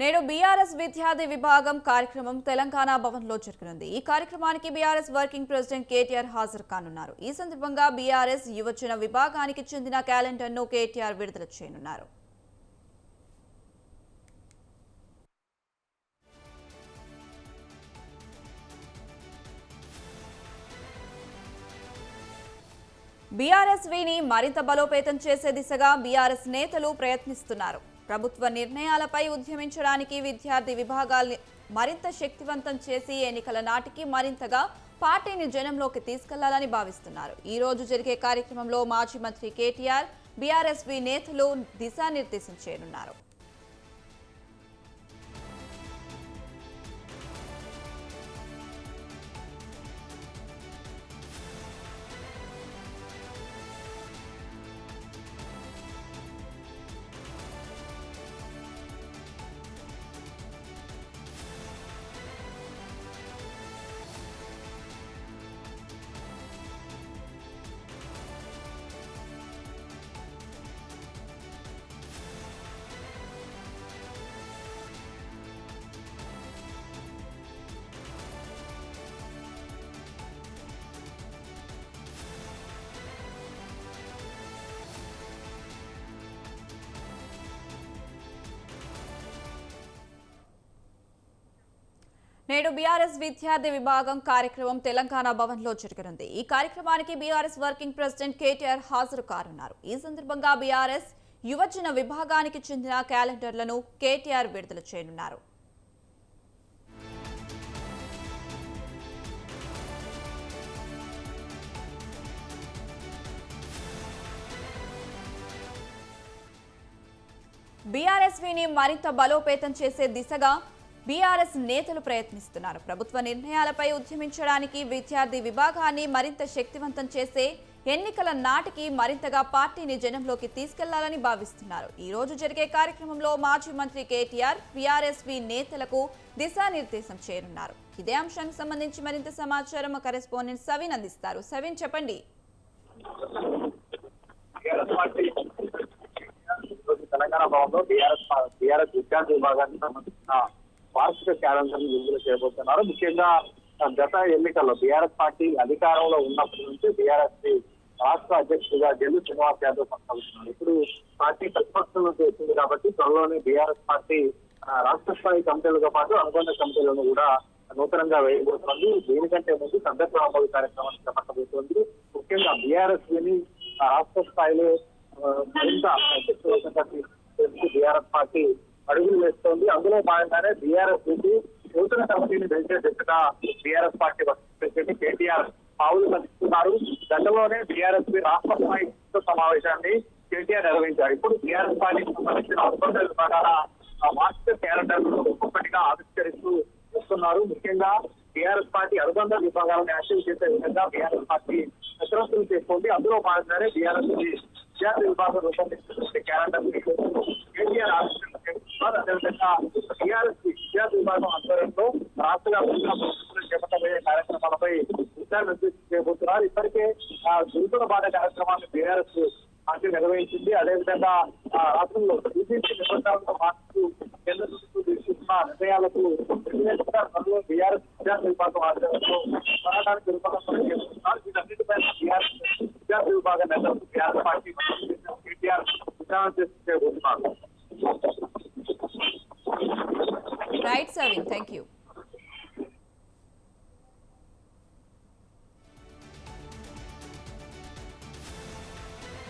నేడు బీఆర్ఎస్ విద్యార్థి విభాగం కార్యక్రమం తెలంగాణ భవన్లో జరగనుంది ఈ కార్యక్రమానికి బీఆర్ఎస్ వర్కింగ్ ప్రెసిడెంట్ కేటీఆర్ హాజరు కానున్నారు. ఈ సందర్భంగా బీఆర్ఎస్ యువజన విభాగానికి చెందిన క్యాలెండర్ను కేటీఆర్ విడుదల చేయనున్నారు. బీఆర్ఎస్ విని మరింత బలోపేతం చేసే దిశగా బీఆర్ఎస్ నేతలు ప్రయత్నిస్తున్నారు. ప్రభుత్వ నిర్ణయాలపై ఉద్యమించడానికి విద్యార్థి విభాగాల్ని మరింత శక్తివంతం చేసి ఎన్నికల నాటికి మరింతగా పార్టీని జనంలోకి తీసుకెళ్ళాలని భావిస్తున్నారు. ఈ రోజు జరిగే కార్యక్రమంలో మాజీ మంత్రి కేటీఆర్ బీఆర్ఎస్వి నేతలు దిశానిర్దేశం చేయనున్నారు. నేడు బీఆర్ఎస్ విద్యార్థి విభాగం కార్యక్రమం తెలంగాణ భవన్లో జరగనుంది. ఈ కార్యక్రమానికి బీఆర్ఎస్ వర్కింగ్ ప్రెసిడెంట్ కేటీఆర్ హాజరు కానున్నారు. ఈ సందర్భంగా బీఆర్ఎస్ యువజన విభాగానికి చెందిన క్యాలెండర్లను కేటీఆర్ విడుదల చేయనున్నారు. బీఆర్ఎస్వీని మరింత బలోపేతం చేసే దిశగా బీఆర్ఎస్ నేతలు ప్రయత్నిస్తున్నారు. ప్రభుత్వ నిర్ణయాలపై ఉద్యమించడానికి విద్యార్థి విభాగాన్ని మరింత శక్తివంతం చేసే ఎన్నికల నాటికి మరింతగా పార్టీని జనంలోకి తీసుకెళ్ళాలని భావిస్తున్నారు. ఈ రోజు జరిగే కార్యక్రమంలో మాజీ మంత్రి కేటీఆర్ బీఆర్ఎస్వి నేతలకు దిశానిర్దేశం చేయనున్నారు. ఇదే అంశానికి సంబంధించి మరింత సమాచారం కరెస్పాండెంట్ సవిన్ అందిస్తారు. సవిన్ చెప్పండి. తెలంగాణ భవన్లో విద్యార్థి విభాగానికి సంబంధించిన వార్షిక క్యాలెండర్ విడుదల చేయబోతున్నారు. ముఖ్యంగా గత ఎన్నికల్లో బీఆర్ఎస్ పార్టీ అధికారంలో ఉన్నప్పటి నుంచి బీఆర్ఎస్ రాష్ట్ర అధ్యక్షుడిగా జల్లు శ్రీనివాస్ యాదవ్ కొనసాగుతున్నారు. ఇప్పుడు పార్టీ ప్రతిపక్షం నుంచి వచ్చింది కాబట్టి త్వరలోనే బీఆర్ఎస్ పార్టీ రాష్ట్ర స్థాయి కమిటీలతో పాటు అనుబంధ కమిటీలను కూడా నూతనంగా వేయబోతోంది. దీనికంటే ముందు సభ్యత్వ అమలు కార్యక్రమాన్ని చేపట్టబోతోంది. ముఖ్యంగా బీఆర్ఎస్ని రాష్ట్ర స్థాయిలో మరింత శక్తివంతంగా బీఆర్ఎస్ పార్టీ అడుగులు వేస్తోంది. అందులో భాగంగానే బీఆర్ఎస్ నుంచి నూతన కమిటీని పెంచే దిశగా బీఆర్ఎస్ పార్టీ ప్రెసిడెంట్ కేటీఆర్. పావులు కలుస్తున్నారు గతంలోనే బీఆర్ఎస్ రాష్ట్ర స్థాయి సమావేశాన్ని కేటీఆర్ నిర్వహించారు. ఇప్పుడు బీఆర్ఎస్ పార్టీకి సంబంధించిన అభ్యర్థుల విభాగాల మాస్టర్ క్యాలెండర్ ఒక్కొక్కటిగా ఆవిష్కరిస్తూ వస్తున్నారు. ముఖ్యంగా బీఆర్ఎస్ పార్టీ అనుబంధ విభాగాలను యాక్టివ్ చేసే విధంగా బీఆర్ఎస్ పార్టీ కసరత్తులు చేసుకోండి అందులో భాగంగానే బీఆర్ఎస్ విద్యార్థి విభాగం రూపొందించినటువంటి క్యాలెండర్ కేటీఆర్ ఆవిష్కరిస్తున్నారు అదేవిధంగా టీఆర్ఎస్ విద్యార్థి విభాగం ఆధ్వర్యంలో రాష్ట్ర వ్యాప్తంగా చేపట్టబోయే కార్యక్రమాలపై దిశానిర్దేశం చేయబోతున్నారు ఇప్పటికే ఆ గురుతుల బాధ కార్యక్రమాన్ని టీఆర్ఎస్ పార్టీ నిర్వహించింది. అదేవిధంగా రాష్ట్రంలో బీజేపీ నిబంధనలతో మార్పు కేంద్ర ప్రభుత్వం తీసుకున్న నిర్ణయాలకు వ్యతిరేకంగా త్వరలో బీఆర్ఎస్ విద్యార్థి విభాగం ఆధ్వర్యంలో పోరాటానికి రూపకల్పన చేస్తున్నారు వీటన్నిటిపై బీఆర్ఎస్ విద్యార్థి విభాగం నేతలు బీఆర్ఎస్ పార్టీ కేటీఆర్ విచారణ చేసి చేయబోతున్నారు right serving. Thank you.